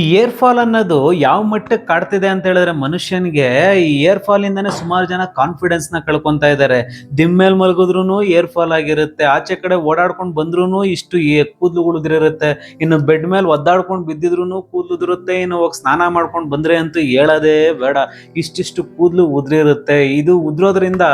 ಈ hair fall ಅನ್ನೋದು ಯಾವ ಮಟ್ಟಕ್ಕೆ ಕಾಡ್ತಿದೆ ಅಂತ ಹೇಳಿದ್ರೆ ಮನುಷ್ಯನಿಗೆ ಈ ಏರ್ ಫಾಲ್ ಇಂದಾನೆ ಸುಮಾರು ಜನ ಕಾನ್ಫಿಡೆನ್ಸ್ನ ಕಳ್ಕೊಂತಾ ಇದ್ದಾರೆ ದಿಮ್ಮೇಲ್ ಮಲಗಿದ್ರು ಏರ್ ಫಾಲ್ ಆಗಿರುತ್ತೆ. ಆಚೆ ಕಡೆ ಓಡಾಡ್ಕೊಂಡು ಬಂದ್ರು ಇಷ್ಟು ಕೂದಲು ಉಳಿದಿರುತ್ತೆ. ಇನ್ನು ಬೆಡ್ ಮೇಲೆ ಒದ್ದಾಡ್ಕೊಂಡು ಬಿದ್ದಿದ್ರು ಕೂದಲು ಉದುರುತ್ತೆ. ಇನ್ನು ಹೋಗಿ ಸ್ನಾನ ಮಾಡ್ಕೊಂಡು ಬಂದ್ರೆ ಅಂತೂ ಹೇಳೋದೇ ಬೇಡ. ಇಷ್ಟಿಷ್ಟು ಕೂದಲು ಉದ್ರಿರುತ್ತೆ. ಇದು ಉದ್ರೋದ್ರಿಂದ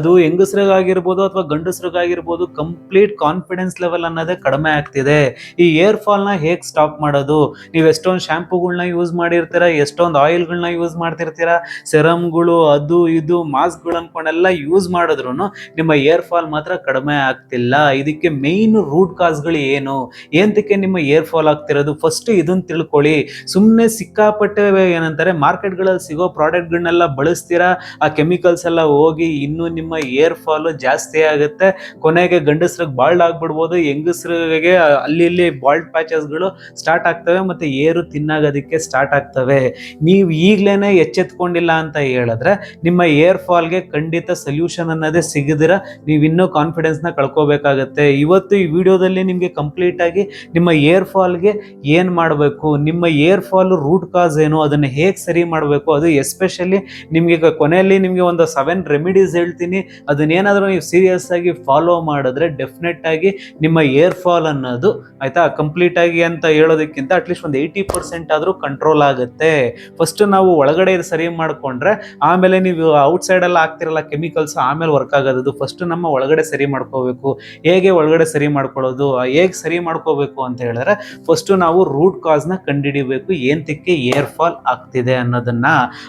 ಅದು ಹೆಂಗಸ್ರಿಗಾಗಿರ್ಬೋದು ಅಥವಾ ಗಂಡಸ್ರಿಗಾಗಿರ್ಬೋದು ಕಂಪ್ಲೀಟ್ ಕಾನ್ಫಿಡೆನ್ಸ್ ಲೆವೆಲ್ ಅನ್ನೋದೇ ಕಡಿಮೆ ಆಗ್ತಿದೆ. ಈ ಏರ್ ಫಾಲ್ನ ಹೇಗ್ ಸ್ಟಾಪ್ ಮಾಡೋದು? ನೀವು ಎಷ್ಟೊಂದು ಶ್ಯಾಂಪುಗಳನ್ನ ಯೂಸ್ ಮಾಡಿರ್ತೀರ, ಎಷ್ಟೊಂದು ಆಯಿಲ್ಗಳನ್ನ ಯೂಸ್ ಮಾಡ್ತಿರ್ತೀರ ಸೆರಮ್ಗಳು ಅದು, ಇದು ಮಾಸ್ಕ್ಗಳು ಅನ್ಕೊಂಡೆಲ್ಲ ಯೂಸ್ ಮಾಡಿದ್ರು ನಿಮ್ಮ ಏರ್ ಫಾಲ್ ಮಾತ್ರ ಕಡಿಮೆ ಆಗ್ತಿಲ್ಲ. ಇದಕ್ಕೆ ಮೇನ್ ರೂಟ್ ಕಾಸ್ಗಳು ಏನು? ಏಂತಕ್ಕೆ ನಿಮ್ಮ ಏರ್ ಫಾಲ್ ಆಗ್ತಿರೋದು? ಫಸ್ಟ್ ಇದನ್ನ ತಿಳ್ಕೊಳ್ಳಿ. ಸುಮ್ಮನೆ ಸಿಕ್ಕಾಪಟ್ಟೆ ಏನಂತಾರೆ, ಮಾರ್ಕೆಟ್ಗಳಲ್ಲಿ ಸಿಗೋ ಪ್ರಾಡಕ್ಟ್ಗಳನ್ನೆಲ್ಲ ಬಳಸ್ತೀರಾ? ಆ ಕೆಮಿಕಲ್ಸ್ ಎಲ್ಲ ಹೋಗಿ ಇನ್ನೂ ನಿಮ್ಮ ಏರ್ ಫಾಲ್ ಜಾಸ್ತಿ ಆಗುತ್ತೆ. ಕೊನೆಗೆ ಗಂಡಸ್ರಿಗೆ ಬಾಲ್ಡ್ ಆಗ್ಬಿಡ್ಬೋದು, ಹೆಂಗಸ್ರಿಗೆ ಅಲ್ಲಿ ಇಲ್ಲಿ ಬಾಲ್ಡ್ ಪ್ಯಾಚಸ್ಗಳು ಸ್ಟಾರ್ಟ್ ಆಗ್ತವೆ, ಮತ್ತೆ ಏರು ತಿನ್ನಾಗೋದಕ್ಕೆ ಸ್ಟಾರ್ಟ್ ಆಗ್ತವೆ. ನೀವು ಈಗಲೇ ಎಚ್ಚೆತ್ಕೊಂಡಿಲ್ಲ ಅಂತ ಹೇಳಿದ್ರೆ ನಿಮ್ಮ ಏರ್ ಫಾಲ್ಗೆ ಖಂಡಿತ ಸೊಲ್ಯೂಷನ್ ಅನ್ನೋದೇ ಸಿಗದಿರ ನೀವು ಇನ್ನೂ ಕಾನ್ಫಿಡೆನ್ಸ್ನ ಕಳ್ಕೋಬೇಕಾಗತ್ತೆ. ಇವತ್ತು ಈ ವಿಡಿಯೋದಲ್ಲಿ ನಿಮಗೆ ಕಂಪ್ಲೀಟ್ ಆಗಿ ನಿಮ್ಮ ಏರ್ ಫಾಲ್ಗೆ ಏನು ಮಾಡಬೇಕು, ನಿಮ್ಮ ಏರ್ ಫಾಲ್ ರೂಟ್ ಕಾಸ್ ಏನು, ಅದನ್ನ ಹೇಗೆ ಸರಿ ಮಾಡಬೇಕು, ಅದು ಎಸ್ಪೆಷಲಿ ನಿಮಗೆ ಕೊನೆಯಲ್ಲಿ ನಿಮಗೆ ಒಂದು ಸೆವೆನ್ ರೆಮಿಡೀಸ್ ಹೇಳ್ತೀನಿ. ಅದನ್ನೇನಾದರೂ ನೀವು ಸೀರಿಯಸ್ ಆಗಿ ಫಾಲೋ ಮಾಡಿದ್ರೆ ಡೆಫಿನೆಟ್ ಆಗಿ ನಿಮ್ಮ ಏರ್ ಫಾಲ್ ಅನ್ನೋದು ಆಯ್ತಾ ಕಂಪ್ಲೀಟ್ ಆಗಿ ಅಂತ ಹೇಳೋದಕ್ಕಿಂತ ಅಟ್ಲೀಸ್ಟ್ ಒಂದು ಏಯ್ಟಿ ಪರ್ಸೆಂಟ್ ಆದರೂ ಕಂಟ್ರೋಲ್ ಆಗುತ್ತೆ. ಫಸ್ಟ್ ನಾವು ಒಳಗಡೆ ಸರಿ ಮಾಡಿಕೊಂಡ್ರೆ ಆಮೇಲೆ ನೀವು ಔಟ್ ಆಗ್ತಿರಲ್ಲ ಹಾಕ್ತಿರಲ್ಲ ಕೆಮಿಕಲ್ಸ್ ಆಮೇಲೆ ವರ್ಕ್ ಆಗೋದು ಫಸ್ಟ್ ನಮ್ಮ ಒಳಗಡೆ ಸರಿ ಮಾಡ್ಕೋಬೇಕು. ಹೇಗೆ ಒಳಗಡೆ ಸರಿ ಮಾಡ್ಕೊಳ್ಳೋದು? ಹೇಗೆ ಸರಿ ಮಾಡ್ಕೋಬೇಕು ಅಂತ ಹೇಳಿದ್ರೆ ಫಸ್ಟ್ ನಾವು ರೂಟ್ ಕಾಸ್ನ ಕಂಡುಹಿಡಿಬೇಕು. ಏಂತಕ್ಕೆ ಏರ್ ಫಾಲ್ ಆಗ್ತಿದೆ ಅನ್ನೋದನ್ನ.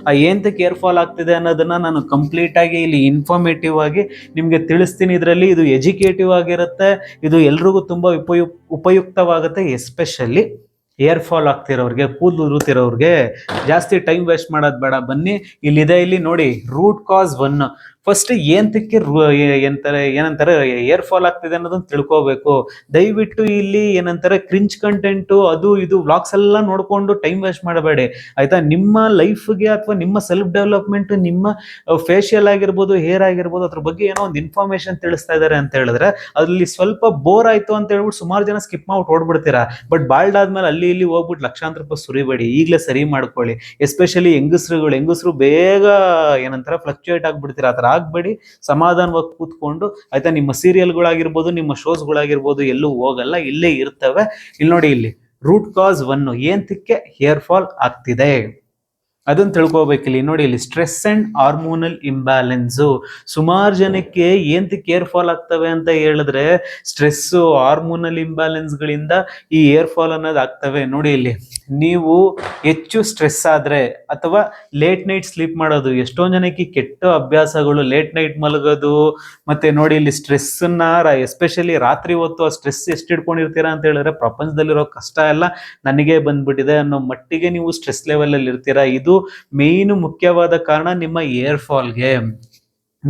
ಆ ಏಂತಕ್ಕೆ ಏರ್ ಫಾಲ್ ಆಗ್ತಿದೆ ಅನ್ನೋದನ್ನ ನಾನು ಕಂಪ್ಲೀಟ್ ಆಗಿ ಇಲ್ಲಿ ಇನ್ಫಾರ್ಮೇಟಿವ್ ಆಗಿ ನಿಮಗೆ ತಿಳಿಸ್ತೀನಿ. ಇದರಲ್ಲಿ ಇದು ಎಜುಕೇಟಿವ್ ಆಗಿರುತ್ತೆ. ಇದು ಎಲ್ರಿಗೂ ತುಂಬಾ ಉಪಯುಕ್ ಉಪಯುಕ್ತವಾಗುತ್ತೆ ಎಸ್ಪೆಷಲಿ ಏರ್ ಫಾಲ್ ಆಗ್ತಿರೋರಿಗೆ, ಕೂದಲು ಉರುತಿರೋರಿಗೆ ಜಾಸ್ತಿ ಟೈಮ್ ವೇಸ್ಟ್ ಮಾಡೋದು ಬೇಡ. ಬನ್ನಿ, ಇಲ್ಲಿದೆ, ಇಲ್ಲಿ ನೋಡಿ. ರೂಟ್ ಕಾಸ್ ಒನ್ ಫಸ್ಟ್ ಏಂತಕ್ಕೆ ಏನಂತಾರೆ ಏನಂತಾರೆ ಏರ್ ಫಾಲ್ ಆಗ್ತಿದೆ ಅನ್ನೋದನ್ನ ತಿಳ್ಕೋಬೇಕು. ದಯವಿಟ್ಟು ಇಲ್ಲಿ ಏನಂತಾರೆ ಕ್ರಿಂಚ್ ಕಂಟೆಂಟು ಅದು ಇದು ವ್ಲಾಗ್ಸ್ ಎಲ್ಲ ನೋಡ್ಕೊಂಡು ಟೈಮ್ ವೇಸ್ಟ್ ಮಾಡಬೇಡಿ. ಆಯ್ತಾ? ನಿಮ್ಮ ಲೈಫ್ಗೆ ಅಥವಾ ನಿಮ್ಮ ಸೆಲ್ಫ್ ಡೆವಲಪ್ಮೆಂಟ್ ನಿಮ್ಮ ಫೇಶಿಯಲ್ ಆಗಿರ್ಬೋದು ಹೇರ್ ಆಗಿರ್ಬೋದು, ಅದ್ರ ಬಗ್ಗೆ ಏನೋ ಒಂದು ಇನ್ಫಾರ್ಮೇಶನ್ ತಿಳಿಸ್ತಾ ಇದ್ದಾರೆ ಅಂತ ಹೇಳಿದ್ರೆ ಅಲ್ಲಿ ಸ್ವಲ್ಪ ಬೋರ್ ಆಯ್ತು ಅಂತ ಹೇಳ್ಬಿಟ್ಟು ಸುಮಾರು ಜನ ಸ್ಕಿಪ್ ಮಾಡ್ಬಿಟ್ಟು ಓಡ್ಬಿಡ್ತೀರಾ? ಬಟ್ ಬಾಲ್ಡ್ ಆದ್ಮೇಲೆ ಅಲ್ಲಿ ಇಲ್ಲಿ ಹೋಗ್ಬಿಟ್ಟು ಲಕ್ಷಾಂತರ ರೂಪಾಯಿ ಸುರಿಬೇಡಿ. ಈಗಲೇ ಸರಿ ಮಾಡ್ಕೊಳ್ಳಿ. ಎಸ್ಪೆಷಲಿ ಹೆಂಗಸ್ರುಗಳು, ಹೆಂಗಸ್ರು ಬೇಗ ಏನಂತಾರೆ ಫ್ಲಕ್ಚುಯೇಟ್ ಆಗ್ಬಿಡ್ತೀರಾ? ಆ ಥರ ಆಗ್ಬೇಡಿ. ಸಮಾಧಾನವಾಗಿ ಕೂತ್ಕೊಂಡು, ಆಯ್ತಾ, ನಿಮ್ಮ ಸೀರಿಯಲ್ಗಳಾಗಿರ್ಬೋದು ನಿಮ್ಮ ಶೋಸ್ಗಳಾಗಿರ್ಬೋದು ಎಲ್ಲೂ ಹೋಗಲ್ಲ, ಇಲ್ಲೇ ಇರ್ತವೆ. ಇಲ್ಲಿ ನೋಡಿ, ಇಲ್ಲಿ ರೂಟ್ ಕಾಸ್ ಒನ್ ಏಂತಕ್ಕೆ ಹೇರ್ ಫಾಲ್ ಆಗ್ತಿದೆ. ಅದನ್ನ ತಿಳ್ಕೊಬೇಕಿಲ್ಲಿ ನೋಡಿ, ಇಲ್ಲಿ ಸ್ಟ್ರೆಸ್ ಅಂಡ್ ಹಾರ್ಮೋನಲ್ ಇಂಬ್ಯಾಲೆನ್ಸು ಸುಮಾರು ಜನಕ್ಕೆ ಏಂತ ಏರ್ ಫಾಲ್ ಆಗ್ತವೆ ಅಂತ ಹೇಳಿದ್ರೆ ಸ್ಟ್ರೆಸ್ಸು ಹಾರ್ಮೋನಲ್ ಇಂಬ್ಯಾಲೆನ್ಸ್ಗಳಿಂದ ಈ ಏರ್ ಫಾಲ್ ಅನ್ನೋದು ಆಗ್ತವೆ. ನೋಡಿ, ಇಲ್ಲಿ, ನೀವು ಹೆಚ್ಚು ಸ್ಟ್ರೆಸ್ ಆದ್ರೆ ಅಥವಾ ಲೇಟ್ ನೈಟ್ ಸ್ಲೀಪ್ ಮಾಡೋದು, ಎಷ್ಟೊಂದು ಜನಕ್ಕೆ ಕೆಟ್ಟ ಅಭ್ಯಾಸಗಳು ಲೇಟ್ ನೈಟ್ ಮಲಗೋದು, ಮತ್ತೆ ನೋಡಿ ಇಲ್ಲಿ ಸ್ಟ್ರೆಸ್ನ ಎಸ್ಪೆಷಲಿ ರಾತ್ರಿ ಹೊತ್ತು ಆ ಸ್ಟ್ರೆಸ್ ಎಷ್ಟು ಇಟ್ಕೊಂಡಿರ್ತೀರಾ ಅಂತ ಹೇಳಿದ್ರೆ ಪ್ರಪಂಚದಲ್ಲಿರೋ ಕಷ್ಟ ಎಲ್ಲ ನನಗೆ ಬಂದ್ಬಿಟ್ಟಿದೆ ಅನ್ನೋ ಮಟ್ಟಿಗೆ ನೀವು ಸ್ಟ್ರೆಸ್ ಲೆವೆಲ್ ಅಲ್ಲಿ ಇರ್ತೀರಾ ಇದು ಮೇನ್ ಮುಖ್ಯವಾದ ಕಾರಣ ನಿಮ್ಮ ಏರ್ ಫಾಲ್ಗೆ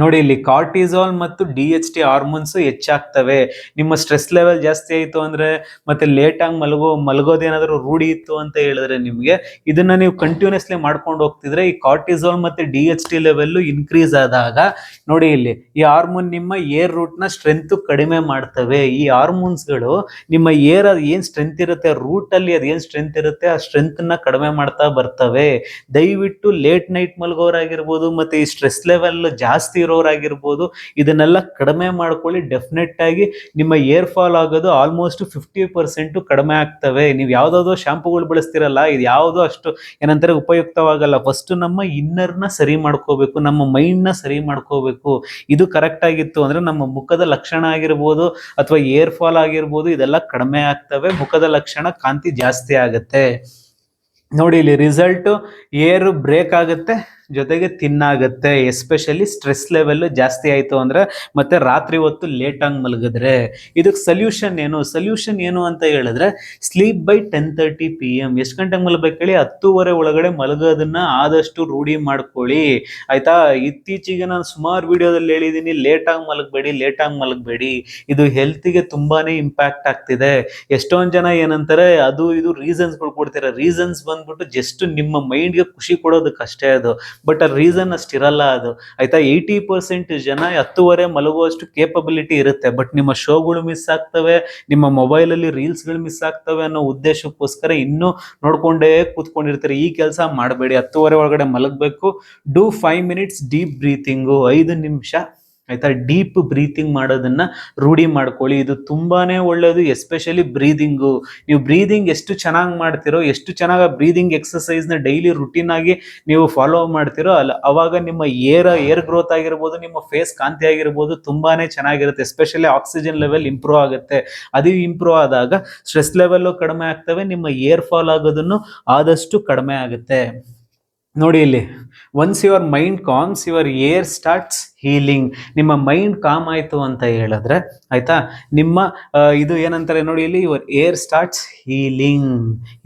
ನೋಡಿ, ಇಲ್ಲಿ ಕಾರ್ಟಿಸಾಲ್ ಮತ್ತು ಡಿ ಎಚ್ ಟಿ ಹಾರ್ಮೋನ್ಸ್ ಹೆಚ್ಚಾಗ್ತವೆ. ನಿಮ್ಮ ಸ್ಟ್ರೆಸ್ ಲೆವೆಲ್ ಜಾಸ್ತಿ ಆಯಿತು ಅಂದ್ರೆ ಮತ್ತೆ ಲೇಟ್ ಆಗಿ ಮಲಗೋ, ಮಲಗೋದೇನಾದರೂ ರೂಢಿ ಇತ್ತು ಅಂತ ಹೇಳಿದ್ರೆ ನಿಮಗೆ, ಇದನ್ನ ನೀವು ಕಂಟಿನ್ಯೂಸ್ಲಿ ಮಾಡ್ಕೊಂಡು ಹೋಗ್ತಿದ್ರೆ ಈ ಕಾರ್ಟಿಸಾಲ್ ಮತ್ತೆ D H T level increase ಆದಾಗ, ನೋಡಿ ಇಲ್ಲಿ, ಈ ಹಾರ್ಮೋನ್ ನಿಮ್ಮ ಏರ್ ರೂಟ್ನ ಸ್ಟ್ರೆಂತ್ ಕಡಿಮೆ ಮಾಡ್ತವೆ. ಈ ಹಾರ್ಮೋನ್ಸ್ಗಳು ನಿಮ್ಮ ಏರ್ ಅದು ಏನ್ ಸ್ಟ್ರೆಂತ್ ಇರುತ್ತೆ ರೂಟ್ ಅಲ್ಲಿ ಅದು ಏನ್ ಸ್ಟ್ರೆಂತ್ ಇರುತ್ತೆ, ಆ ಸ್ಟ್ರೆಂತ್ನ ಕಡಿಮೆ ಮಾಡ್ತಾ ಬರ್ತವೆ. ದಯವಿಟ್ಟು ಲೇಟ್ ನೈಟ್ ಮಲಗೋರಾಗಿರ್ಬೋದು, ಮತ್ತೆ ಈ ಸ್ಟ್ರೆಸ್ ಲೆವೆಲ್ ಜಾಸ್ತಿ ಇರೋರಾಗಿರ್ಬೋದು. ಇದನ್ನೆಲ್ಲ ಕಡಿಮೆ ಮಾಡ್ಕೊಳ್ಳಿ. ಡೆಫಿನೆಟ್ ಆಗಿ ನಿಮ್ಮ ಏರ್ ಫಾಲ್ ಆಗೋದು ಆಲ್ಮೋಸ್ಟ್ ಫಿಫ್ಟಿ ಪರ್ಸೆಂಟ್ ಕಡಿಮೆ ಆಗ್ತವೆ. ನೀವು ಯಾವುದಾದ್ರು ಶಾಂಪುಗಳು ಬಳಸ್ತಿರಲ್ಲ, ಇದು ಯಾವುದು ಅಷ್ಟು ಏನಂತಾರೆ ಉಪಯುಕ್ತವಾಗಲ್ಲ. ಫಸ್ಟ್ ನಮ್ಮ ಇನ್ನರ್ನ ಸರಿ ಮಾಡ್ಕೋಬೇಕು, ನಮ್ಮ ಮೈಂಡ್ನ ಸರಿ ಮಾಡ್ಕೋಬೇಕು. ಇದು ಕರೆಕ್ಟ್ ಆಗಿತ್ತು ಅಂದ್ರೆ ನಮ್ಮ ಮುಖದ ಲಕ್ಷಣ ಆಗಿರ್ಬೋದು ಅಥವಾ ಏರ್ ಫಾಲ್ ಆಗಿರ್ಬೋದು, ಇದೆಲ್ಲ ಕಡಿಮೆ ಆಗ್ತವೆ. ಮುಖದ ಲಕ್ಷಣ ಕಾಂತಿ ಜಾಸ್ತಿ ಆಗುತ್ತೆ. ನೋಡಿ ಇಲ್ಲಿ ರಿಸಲ್ಟ್ ಏರ್ ಬ್ರೇಕ್ ಆಗುತ್ತೆ. ಜೊತೆಗೆ ತಿನ್ನಾಗುತ್ತೆ ಎಸ್ಪೆಷಲಿ ಸ್ಟ್ರೆಸ್ ಲೆವೆಲ್ ಜಾಸ್ತಿ ಆಯಿತು ಅಂದ್ರೆ ಮತ್ತೆ ರಾತ್ರಿ ಹೊತ್ತು ಲೇಟ್ ಆಗಿ ಮಲಗಿದ್ರೆ. ಇದಕ್ಕೆ ಸೊಲ್ಯೂಷನ್ ಏನು? ಸೊಲ್ಯೂಷನ್ ಏನು ಅಂತ ಹೇಳಿದ್ರೆ sleep by ten thirty P M ಎಷ್ಟು ಗಂಟೆಗೆ ಮಲಗಬೇಕು ಹೇಳಿ? ಹತ್ತೂವರೆ ಒಳಗಡೆ ಮಲಗೋದನ್ನ ಆದಷ್ಟು ರೂಢಿ ಮಾಡ್ಕೊಳ್ಳಿ. ಆಯ್ತಾ? ಇತ್ತೀಚೆಗೆ ನಾನು ಸುಮಾರು ವಿಡಿಯೋದಲ್ಲಿ ಹೇಳಿದ್ದೀನಿ ಲೇಟ್ ಆಗಿ ಮಲಗಬೇಡಿ ಲೇಟ್ ಆಗಿ ಮಲಗಬೇಡಿ. ಇದು ಹೆಲ್ತಿಗೆ ತುಂಬಾನೇ ಇಂಪ್ಯಾಕ್ಟ್ ಆಗ್ತಿದೆ. ಎಷ್ಟೊಂದು ಜನ ಏನಂತಾರೆ, ಅದು ಇದು ರೀಸನ್ಸ್ಗಳು ಕೊಡ್ತಾರೆ. ರೀಸನ್ಸ್ ಬಂದ್ಬಿಟ್ಟು ಜಸ್ಟ್ ನಿಮ್ಮ ಮೈಂಡ್ಗೆ ಖುಷಿ ಕೊಡೋದಕ್ಕಷ್ಟೇ ಅದು. ಬಟ್ ಆ ರೀಸನ್ ಅಷ್ಟಿರಲ್ಲ ಅದು. ಆಯ್ತಾ? ಏಯ್ಟಿ ಪರ್ಸೆಂಟ್ ಜನ ಹತ್ತುವರೆ ಮಲಗುವಷ್ಟು ಕೇಪಬಿಲಿಟಿ ಇರುತ್ತೆ. ಬಟ್ ನಿಮ್ಮ ಶೋಗಳು ಮಿಸ್ ಆಗ್ತವೆ, ನಿಮ್ಮ ಮೊಬೈಲ್ ಅಲ್ಲಿ ರೀಲ್ಸ್ಗಳು ಮಿಸ್ ಆಗ್ತವೆ ಅನ್ನೋ ಉದ್ದೇಶಕ್ಕೋಸ್ಕರ ಇನ್ನೂ ನೋಡ್ಕೊಂಡೇ ಕೂತ್ಕೊಂಡಿರ್ತಾರೆ. ಈ ಕೆಲಸ ಮಾಡಬೇಡಿ. ಹತ್ತುವರೆ ಒಳಗಡೆ ಮಲಗಬೇಕು. Do five minutes deep breathing ಐದು ನಿಮಿಷ ಆಯ್ತಾ? ಡೀಪ್ ಬ್ರೀತಿಂಗ್ ಮಾಡೋದನ್ನ ರೂಢಿ ಮಾಡ್ಕೊಳ್ಳಿ. ಇದು ತುಂಬಾನೇ ಒಳ್ಳೇದು, ಎಸ್ಪೆಷಲಿ ಬ್ರೀದಿಂಗು. ನೀವು ಬ್ರೀದಿಂಗ್ ಎಷ್ಟು ಚೆನ್ನಾಗಿ ಮಾಡ್ತಿರೋ, ಎಷ್ಟು ಚೆನ್ನಾಗಿ ಬ್ರೀದಿಂಗ್ ಎಕ್ಸಸೈಸ್ನ ಡೈಲಿ ರುಟೀನ್ ಆಗಿ ನೀವು ಫಾಲೋ ಮಾಡ್ತಿರೋ ಅಲ್ಲ ಅವಾಗ ನಿಮ್ಮ ಏರ್ ಏರ್ ಗ್ರೋತ್ ಆಗಿರ್ಬೋದು, ನಿಮ್ಮ ಫೇಸ್ ಕಾಂತಿ ಆಗಿರ್ಬೋದು ತುಂಬಾನೇ ಚೆನ್ನಾಗಿರುತ್ತೆ. ಎಸ್ಪೆಷಲಿ ಆಕ್ಸಿಜನ್ ಲೆವೆಲ್ ಇಂಪ್ರೂವ್ ಆಗುತ್ತೆ. ಅದು ಇಂಪ್ರೂವ್ ಆದಾಗ ಸ್ಟ್ರೆಸ್ ಲೆವೆಲ್ಲು ಕಡಿಮೆ ಆಗ್ತವೆ, ನಿಮ್ಮ ಏರ್ ಫಾಲ್ ಆಗೋದನ್ನು ಆದಷ್ಟು ಕಡಿಮೆ ಆಗುತ್ತೆ. ನೋಡಿ ಇಲ್ಲಿ once your mind calms your hair starts healing ನಿಮ್ಮ ಮೈಂಡ್ ಕಾಮ್ ಆಯ್ತು ಅಂತ ಹೇಳಿದ್ರೆ, ಆಯ್ತಾ? ನಿಮ್ಮ ಇದು ಏನಂತಾರೆ ನೋಡಿ ಇಲ್ಲಿ your hair starts healing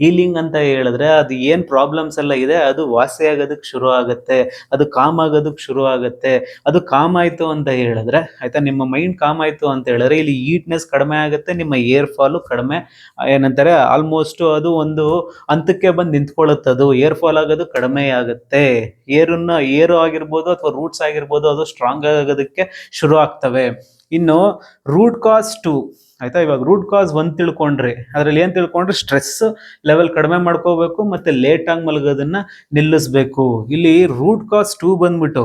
healing ಅಂತ ಹೇಳಿದ್ರೆ ಅದು ಏನು ಪ್ರಾಬ್ಲಮ್ಸ್ ಎಲ್ಲ ಇದೆ, ಅದು ವಾಸಿ ಆಗೋದಕ್ಕೆ ಶುರು ಆಗುತ್ತೆ, ಅದು ಕಾಮ್ ಆಗೋದಕ್ಕೆ ಶುರು ಆಗುತ್ತೆ. ಅದು ಕಾಮ್ ಆಯ್ತು ಅಂತ ಹೇಳಿದ್ರೆ, ಆಯ್ತಾ? ನಿಮ್ಮ ಮೈಂಡ್ ಕಾಮ್ ಆಯ್ತು ಅಂತ ಹೇಳಿದ್ರೆ, ಇಲ್ಲಿ ಈಟ್ನೆಸ್ ಕಡಿಮೆ ಆಗುತ್ತೆ, ನಿಮ್ಮ ಏರ್ ಫಾಲು ಕಡಿಮೆ ಏನಂತಾರೆ ಆಲ್ಮೋಸ್ಟ್ ಅದು ಒಂದು ಹಂತಕ್ಕೆ ಬಂದು ಅದು. ಏರ್ ಫಾಲ್ ಆಗೋದು ಕಡಿಮೆ ಆಗುತ್ತೆ. ಏರನ್ನ ಏರು ಆಗಿರ್ಬೋದು ಅಥವಾ ರೂಟ್ಸ್ ಆಗಿರ್ಬೋದು, ಅದು ಆಗೋದಕ್ಕೆ ಶುರು ಆಗ್ತವೆ ಇನ್ನು ರೂಟ್ ಕಾಸ್ ಟು ಆಯ್ತಾ? ಇವಾಗ ರೂಟ್ ಕಾಸ್ ಒಂದ್ ತಿಳ್ಕೊಂಡ್ರಿ. ಅದ್ರಲ್ಲಿ ಏನ್ ತಿಳ್ಕೊಂಡ್ರಿ? ಸ್ಟ್ರೆಸ್ ಲೆವೆಲ್ ಕಡಿಮೆ ಮಾಡ್ಕೋಬೇಕು ಮತ್ತೆ ಲೇಟ್ ಆಗಿ ಮಲಗೋದನ್ನ ನಿಲ್ಲಿಸ್ಬೇಕು. ಇಲ್ಲಿ ರೂಟ್ ಕಾಸ್ ಟೂ ಬಂದ್ಬಿಟ್ಟು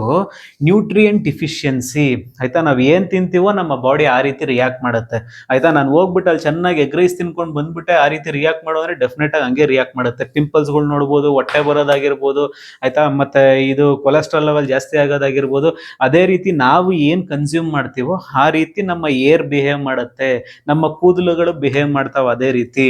ನ್ಯೂಟ್ರಿಯೆಂಟ್ ಡಿಫಿಷಿಯನ್ಸಿ ಆಯ್ತಾ? ನಾವ್ ಏನ್ ತಿಂತೀವೋ ನಮ್ಮ ಬಾಡಿ ಆ ರೀತಿ ರಿಯಾಕ್ಟ್ ಮಾಡುತ್ತೆ. ಆಯ್ತಾ? ನಾನು ಹೋಗ್ಬಿಟ್ಟು ಅಲ್ಲಿ ಚೆನ್ನಾಗಿ ಎಗ್ ರೈಸ್ ತಿನ್ಕೊಂಡು ಬಂದ್ಬಿಟ್ಟೆ ಆ ರೀತಿ ರಿಯಾಕ್ಟ್ ಮಾಡೋದ್ರೆ ಡೆಫಿನೆಟ್ ಆಗಿ ಹಂಗೆ ರಿಯಾಕ್ಟ್ ಮಾಡುತ್ತೆ. ಪಿಂಪಲ್ಸ್ಗಳು ನೋಡ್ಬೋದು, ಹೊಟ್ಟೆ ಬರೋದಾಗಿರ್ಬೋದು, ಆಯ್ತಾ? ಮತ್ತೆ ಇದು ಕೊಲೆಸ್ಟ್ರಾಲ್ ಲೆವೆಲ್ ಜಾಸ್ತಿ ಆಗೋದಾಗಿರ್ಬೋದು. ಅದೇ ರೀತಿ ನಾವು ಏನ್ ಕನ್ಸ್ಯೂಮ್ ಮಾಡ್ತೀವೋ ಆ ರೀತಿ ನಮ್ಮ ಏರ್ ಬಿಹೇವ್ ಮಾಡುತ್ತೆ. ನಮ್ಮ ಕೂದಲುಗಳು ಬಿಹೇವ್ ಮಾಡ್ತಾವ ಅದೇ ರೀತಿ.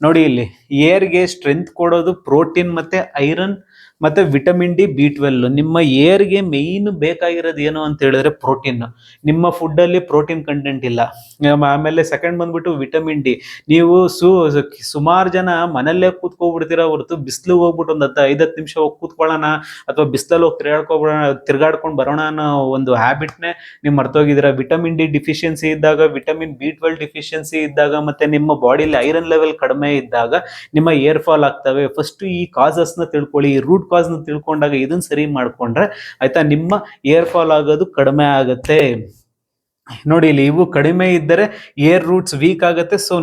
ನೋಡಿ ಇಲ್ಲಿ ಏರ್ಗೆ ಸ್ಟ್ರೆಂತ್ ಕೊಡೋದು ಪ್ರೋಟೀನ್ ಮತ್ತೆ ಐರನ್ ಮತ್ತೆ ವಿಟಮಿನ್ ಡಿ ಬಿ ಟ್ವೆಲ್ ನಿಮ್ಮ ಏರ್ಗೆ ಮೇಯ್ನ್ ಬೇಕಾಗಿರೋದು ಏನು ಅಂತ ಹೇಳಿದ್ರೆ ಪ್ರೋಟೀನ್ ನಿಮ್ಮ ಫುಡ್ ಅಲ್ಲಿ ಪ್ರೋಟೀನ್ ಕಂಟೆಂಟ್ ಇಲ್ಲ. ಆಮೇಲೆ ಸೆಕೆಂಡ್ ಬಂದ್ಬಿಟ್ಟು ವಿಟಮಿನ್ ಡಿ ನೀವು ಸು, ಸುಮಾರು ಜನ ಮನೆಯಲ್ಲೇ ಕೂತ್ಕೊಬಿಡ್ತೀರಾ ಹೊರತು ಬಿಸಿಲು ಹೋಗ್ಬಿಟ್ಟು ಒಂದು ಹತ್ತು ಐದತ್ತು ನಿಮಿಷ ಹೋಗಿ ಕೂತ್ಕೊಳ್ಳೋಣ ಅಥವಾ ಬಿಸಿಲಲ್ಲಿ ಹೋಗಿ ತಿರ್ಗಾಡ್ಕೊಬಿಡೋಣ ತಿರ್ಗಾಡ್ಕೊಂಡು ಬರೋಣ ಅನ್ನೋ ಒಂದು ಹ್ಯಾಬಿಟ್ನೇ ನೀವು ಮರ್ತೋಗಿದ್ದೀರಾ. ವಿಟಮಿನ್ ಡಿ ಡಿಫಿಷಿಯನ್ಸಿ ಇದ್ದಾಗ ವಿಟಮಿನ್ ಬಿ ಟ್ವೆಲ್ ಡಿಫಿಷಿಯನ್ಸಿ ಇದ್ದಾಗ, ಮತ್ತೆ ನಿಮ್ಮ ಬಾಡಿಲಿ ಐರನ್ ಲೆವೆಲ್ ಕಡಿಮೆ ಇದ್ದಾಗ ನಿಮ್ಮ ಏರ್ ಫಾಲ್ ಆಗ್ತವೆ. ಫಸ್ಟ್ ಈ ಕಾಸಸ್ನ ತಿಳ್ಕೊಳ್ಳಿ ಈ ರೂಟ್ ತಿಳ್ಕೊಂಡಾಗ ಇದನ್ನ ಸರಿ ಮಾಡ್ಕೊಂಡ್ರೆ ಆಯ್ತಾ? ನಿಮ್ಮ ಏರ್ ಫಾಲ್ ಆಗೋದು ಕಡಿಮೆ ಆಗುತ್ತೆ. ನೋಡಿ, ಇಲ್ಲಿ ಇವು ಕಡಿಮೆ ಇದ್ದರೆ ಏರ್ ರೂಟ್ಸ್ ವೀಕ್ ಆಗುತ್ತೆ. ಸೊ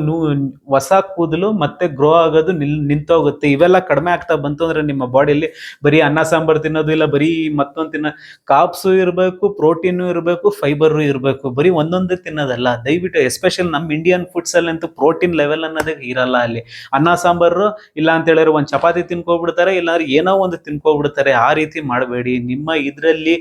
ಹೊಸ ಕೂದಲು ಮತ್ತೆ ಗ್ರೋ ಆಗೋದು ನಿಲ್, ನಿಂತೋಗುತ್ತೆ. ಇವೆಲ್ಲ ಕಡಿಮೆ ಆಗ್ತಾ ಬಂತು ಅಂದ್ರೆ ನಿಮ್ಮ ಬಾಡಿಯಲ್ಲಿ ಬರೀ ಅನ್ನ, ಸಾಂಬಾರ್ ತಿನ್ನೋದು ಇಲ್ಲ, ಬರೀ ಮತ್ತೊಂದು ತಿನ್ನ ಕಾಪ್ಸು ಇರಬೇಕು ಪ್ರೋಟೀನು ಇರಬೇಕು ಫೈಬರು ಇರಬೇಕು. ಬರೀ ಒಂದೊಂದು ತಿನ್ನೋದಲ್ಲ. ದಯವಿಟ್ಟು ಎಸ್ಪೆಷಲ್ ನಮ್ಮ ಇಂಡಿಯನ್ ಫುಡ್ಸ್ ಅಲ್ಲಿ ಅಂತೂ ಪ್ರೋಟೀನ್ ಲೆವೆಲ್ ಅನ್ನೋದೇ ಇರಲ್ಲ ಅಲ್ಲಿ. ಅನ್ನ, ಸಾಂಬಾರು ಇಲ್ಲ ಅಂತ ಹೇಳಿದ್ರೆ ಒಂದು ಚಪಾತಿ ತಿನ್ಕೊಬಿಡ್ತಾರೆ, ಇಲ್ಲಾಂದ್ರೆ ಏನೋ ಒಂದು ತಿನ್ಕೊಬಿಡ್ತಾರೆ. ಆ ರೀತಿ ಮಾಡಬೇಡಿ. ನಿಮ್ಮ ಇದರಲ್ಲಿ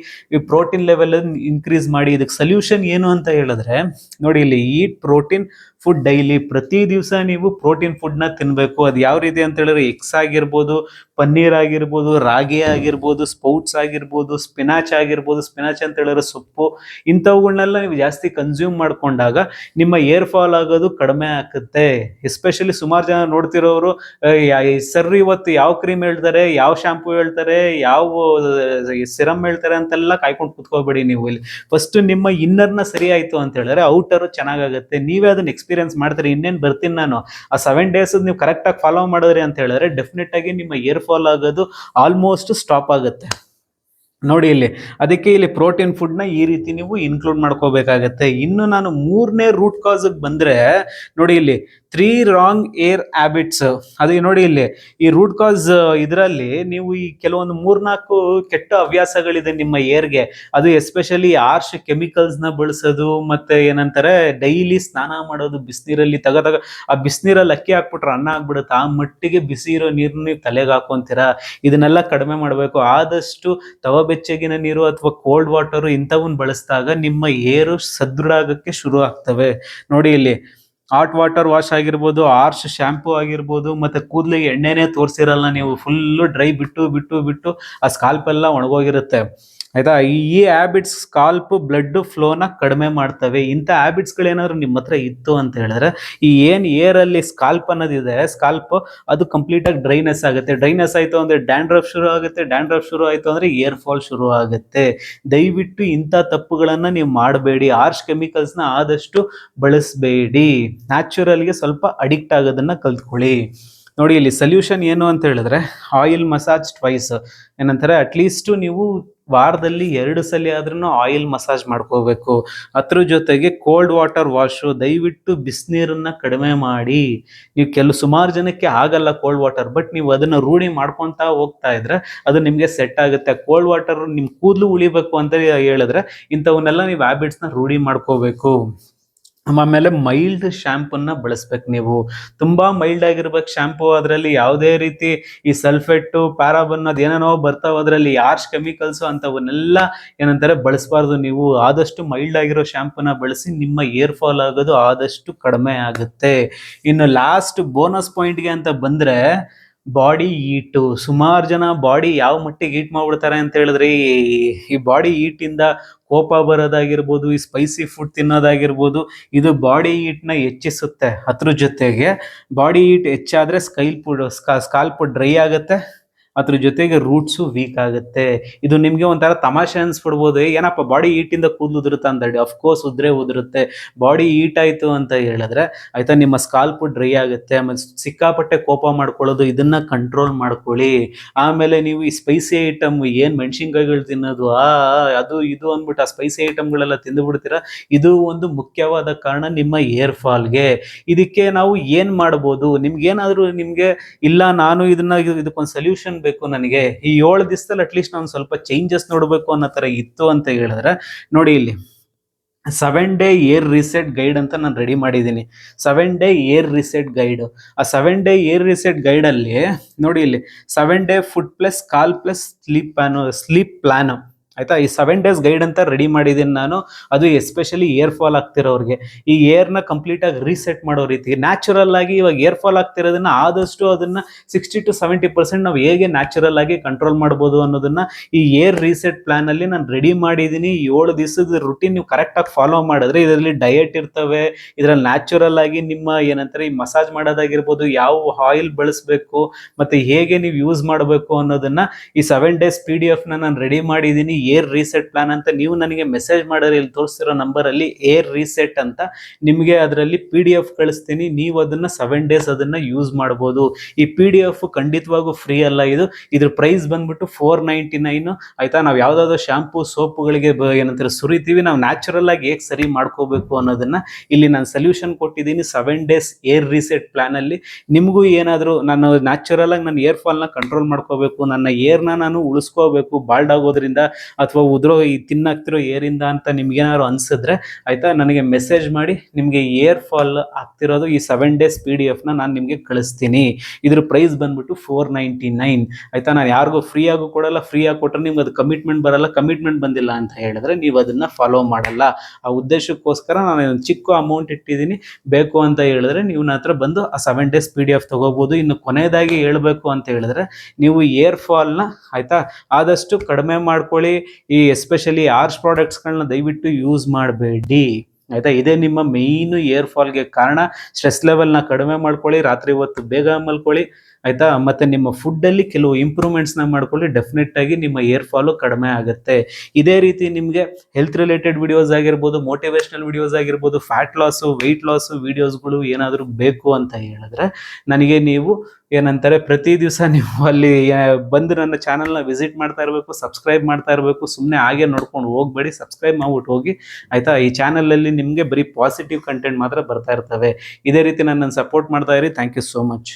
ಪ್ರೋಟೀನ್ ಲೆವೆಲ್ ಇನ್ಕ್ರೀಸ್ ಮಾಡಿ. ಇದಕ್ಕೆ ಸೊಲ್ಯೂಷನ್ ಏನು ಅಂತ ಹೇಳಿದ್ರೆ ನೋಡಿ ಇಲ್ಲಿ ಈಟ್ ಪ್ರೋಟೀನ್ ಫುಡ್ ಡೈಲಿ ಪ್ರತಿ ದಿವಸ ನೀವು ಪ್ರೋಟೀನ್ ಫುಡ್ನ ತಿನ್ನಬೇಕು ಅದು ಯಾವ ರೀತಿ ಅಂತ ಹೇಳಿದ್ರೆ ಎಕ್ಸ್ ಆಗಿರ್ಬೋದು, ಪನ್ನೀರ್ ಆಗಿರ್ಬೋದು, ರಾಗಿ ಆಗಿರ್ಬೋದು, ಸ್ಪೌಟ್ಸ್ ಆಗಿರ್ಬೋದು ಸ್ಪಿನಾಚ್ ಆಗಿರ್ಬೋದು ಸ್ಪಿನಾಚ್ ಅಂತ ಹೇಳಿದ್ರೆ ಸೊಪ್ಪು. ಇಂಥವುಗಳನ್ನೆಲ್ಲ ನೀವು ಜಾಸ್ತಿ ಕನ್ಸ್ಯೂಮ್ ಮಾಡ್ಕೊಂಡಾಗ ನಿಮ್ಮ ಏರ್ ಫಾಲ್ ಆಗೋದು ಕಡಿಮೆ ಆಗುತ್ತೆ. ಎಸ್ಪೆಷಲಿ ಸುಮಾರು ಜನ ನೋಡ್ತಿರೋರು ಸರ್ ಇವತ್ತು ಯಾವ ಕ್ರೀಮ್ ಹೇಳ್ತಾರೆ, ಯಾವ ಶಾಂಪೂ ಹೇಳ್ತಾರೆ, ಯಾವ ಸಿರಮ್ ಹೇಳ್ತಾರೆ ಅಂತೆಲ್ಲ ಕಾಯ್ಕೊಂಡು ಕುತ್ಕೋಬೇಡಿ ನೀವು ಇಲ್ಲಿ. ಫಸ್ಟ್ ನಿಮ್ಮ ಇನ್ನರ್ನ ಸರಿ ಆಯ್ತು ಅಂತ ಹೇಳಿದ್ರೆ ಔಟರ್ ಚೆನ್ನಾಗಾಗುತ್ತೆ. ನೀವೇ ಅದನ್ನ ಎಕ್ಸ್ಪೀರಿಯನ್ಸ್ ಮಾಡ್ತಾರೆ, ಇನ್ನೇನು ಬರ್ತೀನಿ ನಾನು. ಆ ಸೆವೆನ್ ಡೇಸ್ ನೀವು ಕರೆಕ್ಟಾಗಿ ಫಾಲೋ ಮಾಡಿದ್ರಿ ಅಂತ ಹೇಳಿದ್ರೆ ಡೆಫಿನೆಟ್ ಆಗಿ ನಿಮ್ಮ ಏರ್ ಫಾಲ್ ಆಗೋದು ಆಲ್ಮೋಸ್ಟ್ ಸ್ಟಾಪ್ ಆಗುತ್ತೆ. ನೋಡಿ ಇಲ್ಲಿ, ಅದಕ್ಕೆ ಇಲ್ಲಿ ಪ್ರೋಟೀನ್ ಫುಡ್ನ ಈ ರೀತಿ ನೀವು ಇನ್ಕ್ಲೂಡ್ ಮಾಡ್ಕೋಬೇಕಾಗತ್ತೆ. ಇನ್ನು ನಾನು ಮೂರನೇ ರೂಟ್ ಕಾಸ್ಗೆ ಬಂದ್ರೆ, ನೋಡಿ ಇಲ್ಲಿ ತ್ರೀ ರಾಂಗ್ ಏರ್ ಹ್ಯಾಬಿಟ್ಸ್ ಅದಕ್ಕೆ ನೋಡಿ ಇಲ್ಲಿ, ಈ ರೂಟ್ ಕಾಸ್ ಇದರಲ್ಲಿ ನೀವು ಈ ಕೆಲವೊಂದು ಮೂರ್ನಾಲ್ಕು ಕೆಟ್ಟ ಹವ್ಯಾಸಗಳಿದೆ ನಿಮ್ಮ ಏರ್ಗೆ ಅದು ಎಸ್ಪೆಷಲಿ ಆರ್ಶ್ ಕೆಮಿಕಲ್ಸ್ನ ಬಳಸೋದು, ಮತ್ತೆ ಏನಂತಾರೆ ಡೈಲಿ ಸ್ನಾನ ಮಾಡೋದು, ಬಿಸಿನೀರಲ್ಲಿ ತಗ ತಗ, ಆ ಬಿಸಿನೀರಲ್ಲಿ ಅಕ್ಕಿ ಹಾಕ್ಬಿಟ್ರೆ ಅನ್ನ ಆಗ್ಬಿಡುತ್ತೆ. ಆ ಮಟ್ಟಿಗೆ ಬಿಸಿ ಇರೋ ನೀರನ್ನ ತಲೆಗೆ ಹಾಕೊಂತೀರಾ? ಇದನ್ನೆಲ್ಲ ಕಡಿಮೆ ಮಾಡಬೇಕು. ಆದಷ್ಟು ತವ ಬೆಚ್ಚಗಿನ ನೀರು ಅಥವಾ ಕೋಲ್ಡ್ ವಾಟರ್ ಇಂಥವನ್ನ ಬಳಸಿದಾಗ ನಿಮ್ಮ ಏರು ಸದೃಢ ಆಗಕ್ಕೆ ಶುರು ಆಗ್ತವೆ. ನೋಡಿ ಇಲ್ಲಿ ಹಾಟ್ ವಾಟರ್ ವಾಶ್ ಆಗಿರ್ಬೋದು ಆರ್ಶ್ ಶಾಂಪೂ ಆಗಿರ್ಬೋದು, ಮತ್ತೆ ಕೂದಲಿಗೆ ಎಣ್ಣೆನೇ ತೋರಿಸಿರಲ್ಲ ನೀವು ಫುಲ್ಲು ಡ್ರೈ ಬಿಟ್ಟು ಬಿಟ್ಟು ಬಿಟ್ಟು, ಆ ಸ್ಕಾಲ್ಪ್ ಎಲ್ಲ ಒಣಗೋಗಿರುತ್ತೆ. ಆಯ್ತಾ? ಈ ಹ್ಯಾಬಿಟ್ಸ್ ಸ್ಕಾಲ್ಪ್ ಬ್ಲಡ್ ಫ್ಲೋನ ಕಡಿಮೆ ಮಾಡ್ತವೆ. ಇಂಥ ಹ್ಯಾಬಿಟ್ಸ್ಗಳೇನಾದ್ರು ನಿಮ್ಮ ಹತ್ರ ಇತ್ತು ಅಂತ ಹೇಳಿದ್ರೆ, ಈ ಏನು ಏರಲ್ಲಿ ಸ್ಕಾಲ್ಪ್ ಅನ್ನೋದಿದೆ ಸ್ಕಾಲ್ಪ್ ಅದು ಕಂಪ್ಲೀಟ್ ಆಗಿ ಡ್ರೈನೆಸ್ ಆಗುತ್ತೆ. ಡ್ರೈನೆಸ್ ಆಯ್ತು ಅಂದ್ರೆ ಡ್ಯಾಂಡ್ರಫ್ ಶುರು ಆಗುತ್ತೆ ಡ್ಯಾಂಡ್ರಫ್ ಶುರು ಆಯ್ತು ಅಂದ್ರೆ ಏರ್ ಫಾಲ್ ಶುರು ಆಗುತ್ತೆ. ದಯವಿಟ್ಟು ಇಂಥ ತಪ್ಪುಗಳನ್ನು ನೀವು ಮಾಡಬೇಡಿ. ಆರ್ಶ್ ಕೆಮಿಕಲ್ಸ್ನ ಆದಷ್ಟು ಬಳಸಬೇಡಿ. ನ್ಯಾಚುರಲ್ಗೆ ಸ್ವಲ್ಪ ಅಡಿಕ್ಟ್ ಆಗೋದನ್ನ ಕಲ್ತ್ಕೊಳ್ಳಿ. ನೋಡಿ, ಇಲ್ಲಿ ಸೊಲ್ಯೂಷನ್ ಏನು ಅಂತ ಹೇಳಿದ್ರೆ ಆಯಿಲ್ ಮಸಾಜ್ ಟ್ವೈಸ್ ಏನಂತಾರೆ ಅಟ್ಲೀಸ್ಟ್ ನೀವು ವಾರದಲ್ಲಿ ಎರಡು ಸಲ ಆದ್ರೂ ಆಯಿಲ್ ಮಸಾಜ್ ಮಾಡ್ಕೋಬೇಕು. ಅದ್ರ ಜೊತೆಗೆ ಕೋಲ್ಡ್ ವಾಟರ್ ವಾಶು ದಯವಿಟ್ಟು ಬಿಸಿನೀರನ್ನ ಕಡಿಮೆ ಮಾಡಿ. ನೀವು ಕೆಲವು ಸುಮಾರು ಜನಕ್ಕೆ ಆಗಲ್ಲ ಕೋಲ್ಡ್ ವಾಟರ್ ಬಟ್ ನೀವು ಅದನ್ನ ರೂಢಿ ಮಾಡ್ಕೊಂತ ಹೋಗ್ತಾ ಇದ್ರೆ ಅದು ನಿಮಗೆ ಸೆಟ್ ಆಗುತ್ತೆ. ಕೋಲ್ಡ್ ವಾಟರ್ ನಿಮ್ ಕೂದಲು ಉಳಿಬೇಕು ಅಂತ ಹೇಳಿದ್ರೆ ಇಂಥವನ್ನೆಲ್ಲ ನೀವು ಹ್ಯಾಬಿಟ್ಸ್ನ ರೂಢಿ ಮಾಡ್ಕೋಬೇಕು. ಆಮೇಲೆ ಮೈಲ್ಡ್ ಶ್ಯಾಂಪನ್ನ ಬಳಸ್ಬೇಕು ನೀವು. ತುಂಬಾ ಮೈಲ್ಡ್ ಆಗಿರ್ಬೇಕು ಶ್ಯಾಂಪು ಅದರಲ್ಲಿ ಯಾವುದೇ ರೀತಿ ಈ ಸಲ್ಫೇಟ್ ಪ್ಯಾರಾಬನ್ ಏನೇನೋ ಬರ್ತಾವ, ಅದರಲ್ಲಿ ಯಾರ್ಶ್ ಕೆಮಿಕಲ್ಸ್ ಅಂತವನ್ನೆಲ್ಲ ಏನಂತಾರೆ ಬಳಸಬಾರ್ದು ನೀವು. ಆದಷ್ಟು ಮೈಲ್ಡ್ ಆಗಿರೋ ಶಾಂಪೂನ ಬಳಸಿ ನಿಮ್ಮ ಏರ್ ಫಾಲ್ ಆಗೋದು ಆದಷ್ಟು ಕಡಿಮೆ ಆಗುತ್ತೆ. ಇನ್ನು ಲಾಸ್ಟ್ ಬೋನಸ್ ಪಾಯಿಂಟ್ಗೆ ಅಂತ ಬಂದ್ರೆ ಬಾಡಿ ಈಟು ಸುಮಾರು ಜನ ಬಾಡಿ ಯಾವ ಮಟ್ಟಿಗೆ ಈಟ್ ಮಾಡ್ಬಿಡ್ತಾರೆ ಅಂತ ಹೇಳಿದ್ರೆ, ಈ- ಬಾಡಿ ಇಂದ ಕೋಪ ಬರೋದಾಗಿರ್ಬೋದು, ಈ ಸ್ಪೈಸಿ ಫುಡ್ ತಿನ್ನೋದಾಗಿರ್ಬೋದು, ಇದು ಬಾಡಿ ನ ಹೆಚ್ಚಿಸುತ್ತೆ. ಅದ್ರ ಜೊತೆಗೆ ಬಾಡಿ ಹೀಟ್ ಹೆಚ್ಚಾದ್ರೆ ಸ್ಕೈಲ್ ಫುಡ್ ಸ್ಕಾಲ್ಪ್ ಡ್ರೈ ಆಗುತ್ತೆ. ಅದ್ರ ಜೊತೆಗೆ ರೂಟ್ಸು ವೀಕ್ ಆಗುತ್ತೆ. ಇದು ನಿಮ್ಗೆ ಒಂಥರ ತಮಾಷೆ ಅನ್ಸ್ಬಿಡ್ಬೋದು. "ಏ, ಏನಪ್ಪ ಬಾಡಿ ಇಂದ ಕೂದಲು ಉದುರುತ್ತೆ ಹೇಳಿ ಅಫ್ಕೋರ್ಸ್ ಉದ್ರೆ ಉದುರುತ್ತೆ. ಬಾಡಿ ಈಟ್ ಆಯ್ತು ಅಂತ ಹೇಳಿದ್ರೆ ಆಯ್ತಾ ನಿಮ್ಮ ಸ್ಕಾಲ್ಪ್ ಡ್ರೈ ಆಗುತ್ತೆ. ಆಮೇಲೆ ಸಿಕ್ಕಾಪಟ್ಟೆ ಕೋಪ ಮಾಡ್ಕೊಳ್ಳೋದು ಇದನ್ನ ಕಂಟ್ರೋಲ್ ಮಾಡ್ಕೊಳ್ಳಿ. ಆಮೇಲೆ ನೀವು ಈ ಸ್ಪೈಸಿ ಐಟಮ್ ಏನ್ ಮೆಣಸಿನ್ಕಾಯಿಗಳು ತಿನ್ನೋದು? ಆ ಅದು ಇದು ಅಂದ್ಬಿಟ್ಟು ಆ ಸ್ಪೈಸಿ ಐಟಮ್ಗಳೆಲ್ಲ ತಿಂದುಬಿಡ್ತೀರಾ ಇದು ಒಂದು ಮುಖ್ಯವಾದ ಕಾರಣ ನಿಮ್ಮ ಏರ್ ಫಾಲ್ಗೆ ಇದಕ್ಕೆ ನಾವು ಏನ್ ಮಾಡ್ಬೋದು? ನಿಮ್ಗೆ ಏನಾದ್ರು ನಿಮ್ಗೆ ಇಲ್ಲ ನಾನು ಇದನ್ನ ಇದು- ಇದಕ್ಕೊಂದು ಸೊಲ್ಯೂಷನ್ ಬೇಕು ನನಗೆ? ಈ ಏಳು ದಿವಸದಲ್ಲಿ ಅಟ್ಲೀಸ್ಟ್ ನಾನು ಸ್ವಲ್ಪ ಚೇಂಜಸ್ ನೋಡಬೇಕು ಅನ್ನೋ ಥರ ಇತ್ತು ಅಂತ ಹೇಳಿದ್ರೆ, ನೋಡಿ ಇಲ್ಲಿ. Seven day hair reset guide ಅಂತ ನಾನು ರೆಡಿ ಮಾಡಿದ್ದೀನಿ. Seven day hair reset guide ಆ ಸೆವೆನ್ ಡೇ ಏರ್ ರಿಸೆಟ್ ಗೈಡಲ್ಲಿ ನೋಡಿ ಇಲ್ಲಿ. Seven day food plus calm plus sleep plan sleep plan ಆಯ್ತಾ? ಈ ಸೆವೆನ್ ಡೇಸ್ ಗೈಡ್ ಅಂತ ರೆಡಿ ಮಾಡಿದ್ದೀನಿ ನಾನು. ಅದು ಎಸ್ಪೆಷಲಿ ಏರ್ ಫಾಲ್ ಆಗ್ತಿರೋರಿಗೆ. ಈ ಏರ್ನ ಕಂಪ್ಲೀಟ್ ಆಗಿ ರೀಸೆಟ್ ಮಾಡೋ ರೀತಿ. ನ್ಯಾಚುರಲ್ ಆಗಿ ಇವಾಗ ಏರ್ ಫಾಲ್ ಆಗ್ತಿರೋದನ್ನ ಆದಷ್ಟು ಅದನ್ನ ಸಿಕ್ಸ್ಟಿ ಟು ಸೆವೆಂಟಿ ಪರ್ಸೆಂಟ್ ನಾವು ಹೇಗೆ ನ್ಯಾಚುರಲ್ ಆಗಿ ಕಂಟ್ರೋಲ್ ಮಾಡ್ಬೋದು ಅನ್ನೋದನ್ನ ಈ ಏರ್ ರೀಸೆಟ್ ಪ್ಲಾನ್ ಅಲ್ಲಿ ನಾನು ರೆಡಿ ಮಾಡಿದ್ದೀನಿ ಏಳು ದಿವಸದ ರುಟೀನ್ ನೀವು ಕರೆಕ್ಟ್ ಆಗಿ ಫಾಲೋ ಮಾಡಿದ್ರೆ ಇದರಲ್ಲಿ ಡಯಟ್ ಇರ್ತವೆ. ಇದರಲ್ಲಿ ನ್ಯಾಚುರಲ್ ಆಗಿ ನಿಮ್ಮ ಏನಂತಾರೆ, ಈ ಮಸಾಜ್ ಮಾಡೋದಾಗಿರ್ಬೋದು, ಯಾವ ಆಯಿಲ್ ಬಳಸಬೇಕು, ಮತ್ತೆ ಹೇಗೆ ನೀವು ಯೂಸ್ ಮಾಡಬೇಕು ಅನ್ನೋದನ್ನ ಈ seven days P D F ನಾನು ರೆಡಿ ಮಾಡಿದ್ದೀನಿ ಏರ್ ರೀಸೆಟ್ ಪ್ಲಾನ್ ಅಂತ ನೀವು ನನಗೆ ಮೆಸೇಜ್ ಮಾಡಿದ್ರೆ ಇಲ್ಲಿ ತೋರಿಸ್ತಿರೋ ನಂಬರ್ ಅಲ್ಲಿ ಏರ್ ರೀಸೆಟ್ ಅಂತ ನಿಮಗೆ ಅದರಲ್ಲಿ ಪಿ ಡಿ ಎಫ್ ಕಳಿಸ್ತೀನಿ, ನೀವು ಅದನ್ನ ಸೆವೆನ್ ಡೇಸ್ ಅದನ್ನ ಯೂಸ್ ಮಾಡ್ಬೋದು. ಈ ಪಿ ಡಿ ಎಫ್ ಖಂಡಿತವಾಗೂ ಫ್ರೀ ಅಲ್ಲ ಇದು. ಇದ್ರ ಪ್ರೈಸ್ ಬಂದ್ಬಿಟ್ಟು ಫೋರ್ ನೈಂಟಿ ನೈನ್ ಆಯ್ತಾ? ನಾವು ಯಾವ್ದಾದ್ರು ಶಾಂಪೂ ಸೋಪುಗಳಿಗೆ ಏನಂತಾರೆ, ಸುರಿತೀವಿ, ನಾವು ನ್ಯಾಚುರಲ್ ಆಗಿ ಹೇಗೆ ಸರಿ ಮಾಡ್ಕೋಬೇಕು ಅನ್ನೋದನ್ನ ಇಲ್ಲಿ ನಾನು ಸೊಲ್ಯೂಷನ್ ಕೊಟ್ಟಿದ್ದೀನಿ seven days air reset plan ಅಲ್ಲಿ. ನಿಮಗೂ ಏನಾದರೂ ನಾನು ನ್ಯಾಚುರಲ್ ಆಗಿ ನಾನು ಏರ್ ಫಾಲ್ನ ಕಂಟ್ರೋಲ್ ಮಾಡ್ಕೋಬೇಕು, ನನ್ನ ಏರ್ನ ನಾನು ಉಳಿಸ್ಕೋಬೇಕು ಬಾಲ್ಡ್ ಆಗೋದ್ರಿಂದ ಅಥವಾ ಉದ್ರೋ ಈ ತಿನ್ನಾಗ್ತಿರೋ ಏರಿಂದ ಅಂತ ನಿಮ್ಗೇನಾದ್ರು ಅನ್ಸಿದ್ರೆ ಆಯ್ತಾ, ನನಗೆ ಮೆಸೇಜ್ ಮಾಡಿ, ನಿಮಗೆ ಏರ್ ಫಾಲ್ ಆಗ್ತಿರೋದು ಈ ಸೆವೆನ್ ಡೇಸ್ ಪಿ ಡಿ ಎಫ್ನ ನಾನು ನಿಮಗೆ ಕಳಿಸ್ತೀನಿ. ಇದ್ರ ಪ್ರೈಸ್ ಬಂದ್ಬಿಟ್ಟು ಫೋರ್ ನೈಂಟಿ ನೈನ್ ಆಯ್ತಾ, ನಾನು ಯಾರಿಗೂ ಫ್ರೀ ಆಗೂ ಕೊಡಲ್ಲ ಫ್ರೀ ಆಗಿ ಕೊಟ್ಟರೆ ನಿಮ್ಗೆ ಅದು ಕಮಿಟ್ಮೆಂಟ್ ಬರಲ್ಲ ಕಮಿಟ್ಮೆಂಟ್ ಬಂದಿಲ್ಲ ಅಂತ ಹೇಳಿದ್ರೆ ನೀವು ಅದನ್ನ ಫಾಲೋ ಮಾಡಲ್ಲ. ಆ ಉದ್ದೇಶಕ್ಕೋಸ್ಕರ ನಾನು ಚಿಕ್ಕ ಅಮೌಂಟ್ ಇಟ್ಟಿದ್ದೀನಿ. ಬೇಕು ಅಂತ ಹೇಳಿದ್ರೆ ನೀವು ನನ್ನ ಹತ್ರ ಬಂದು ಆ seven days P D F ತಗೋಬಹುದು ಇನ್ನು ಕೊನೆಯದಾಗಿ ಹೇಳಬೇಕು ಅಂತ ಹೇಳಿದ್ರೆ, ನೀವು ಏರ್ ಫಾಲ್ನ ಆಯ್ತಾ, ಆದಷ್ಟು ಕಡಿಮೆ ಮಾಡ್ಕೊಳ್ಳಿ. ಈ ಎಸ್ಪೆಷಲಿ ಆರ್ಸ್ ಪ್ರಾಡಕ್ಟ್ಸ್ಗಳನ್ನ ದಯವಿಟ್ಟು ಯೂಸ್ ಮಾಡಬೇಡಿ. ಆಯ್ತಾ? ಇದೇ ನಿಮ್ಮ ಮೇಯ್ನು ಏರ್ ಫಾಲ್ಗೆ ಕಾರಣ. ಸ್ಟ್ರೆಸ್ ಲೆವೆಲ್ನ ಕಡಿಮೆ ಮಾಡ್ಕೊಳ್ಳಿ, ರಾತ್ರಿ ಹೊತ್ತು ಬೇಗ ಮಲ್ಕೊಳ್ಳಿ, ಆಯ್ತಾ? ಮತ್ತೆ ನಿಮ್ಮ ಫುಡ್ ಅಲ್ಲಿ ಕೆಲವು ಇಂಪ್ರೂವ್ಮೆಂಟ್ಸ್ನ ಮಾಡ್ಕೊಳ್ಳಿ ಡೆಫಿನೆಟ್ ಆಗಿ ನಿಮ್ಮ ಏರ್ ಫಾಲು ಕಡಿಮೆ ಆಗುತ್ತೆ. ಇದೇ ರೀತಿ ನಿಮಗೆ ಹೆಲ್ತ್ ರಿಲೇಟೆಡ್ ವಿಡಿಯೋಸ್ ಆಗಿರ್ಬೋದು ಮೋಟಿವೇಶನಲ್ ವಿಡಿಯೋಸ್ ಆಗಿರ್ಬೋದು ಫ್ಯಾಟ್ ಲಾಸು ವೆಯ್ಟ್ ಲಾಸು ವಿಡಿಯೋಸ್ಗಳು ಏನಾದರೂ ಬೇಕು ಅಂತ ಹೇಳಿದ್ರೆ, ನನಗೆ ನೀವು ಏನಂತಾರೆ, ಪ್ರತಿ ದಿವಸ ನೀವು ಅಲ್ಲಿ ಬಂದು ನನ್ನ ಚಾನಲ್ನ ವಿಸಿಟ್ ಮಾಡ್ತಾ ಇರಬೇಕು ಸಬ್ಸ್ಕ್ರೈಬ್ ಮಾಡ್ತಾ ಇರಬೇಕು ಸುಮ್ಮನೆ ಹಾಗೆ ನೋಡ್ಕೊಂಡು ಹೋಗ್ಬೇಡಿ ಸಬ್ಸ್ಕ್ರೈಬ್ ಮಾಡ್ಬಿಟ್ಟು ಹೋಗಿ, ಆಯಿತಾ? ಈ ಚಾನಲಲ್ಲಿ ನಿಮಗೆ ಬರೀ ಪಾಸಿಟಿವ್ ಕಂಟೆಂಟ್ ಮಾತ್ರ ಬರ್ತಾ ಇರ್ತವೆ. ಇದೇ ರೀತಿ ನನ್ನನ್ನು ಸಪೋರ್ಟ್ ಮಾಡ್ತಾ ಇರಿ. Thank you so much